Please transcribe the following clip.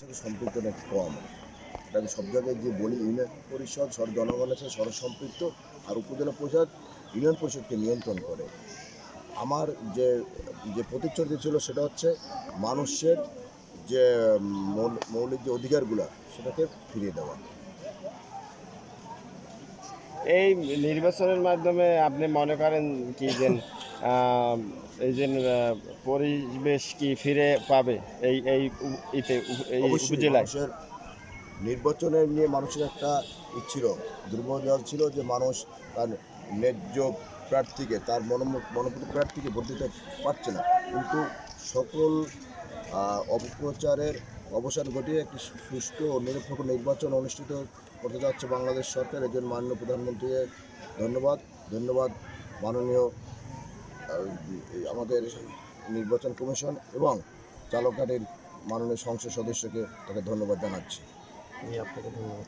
সাথে সম্পৃক্তটা একটু কম। আমি সব জায়গায় যে বলি, ইউনিয়ন পরিষদ, সর জনগণের সাথে সর সম্পৃক্ত আর উপজেলা পরিষদ, ইউনিয়ন পরিষদকে নিয়ন্ত্রণ করে। আমার যে যে প্রতিশ্রুতি ছিল সেটা হচ্ছে মানুষের যে মৌল- মৌলিক যে অধিকারগুলো, সেটাকে ফিরিয়ে দেওয়া। এই নির্বাচনের মাধ্যমে আপনি মনে করেন কি যে এই যে পরিবেশ কি ফিরে পাবে এই এই ইতে এই উপজেলায়? নির্বাচনের নিয়ে মানুষের একটা ছিল দুর্বল ছিল যে মানুষ তার ন্যায্য প্রার্থীকে তার মনোমত মনোনীত প্রার্থীকে ভোট দিতে পারছে না। কিন্তু সকল অপপ্রচারের অবসান ঘটিয়ে একটি সুষ্ঠু ও নিরপেক্ষ নির্বাচন অনুষ্ঠিত করতে যাচ্ছে বাংলাদেশ সরকার, এর জন্য মাননীয় প্রধানমন্ত্রীকে ধন্যবাদ। ধন্যবাদ মাননীয় আমাদের নির্বাচন কমিশন এবং চালকাটির মাননীয় সংসদ সদস্যকে তাকে ধন্যবাদ জানাচ্ছি। আপনাকে ধন্যবাদ।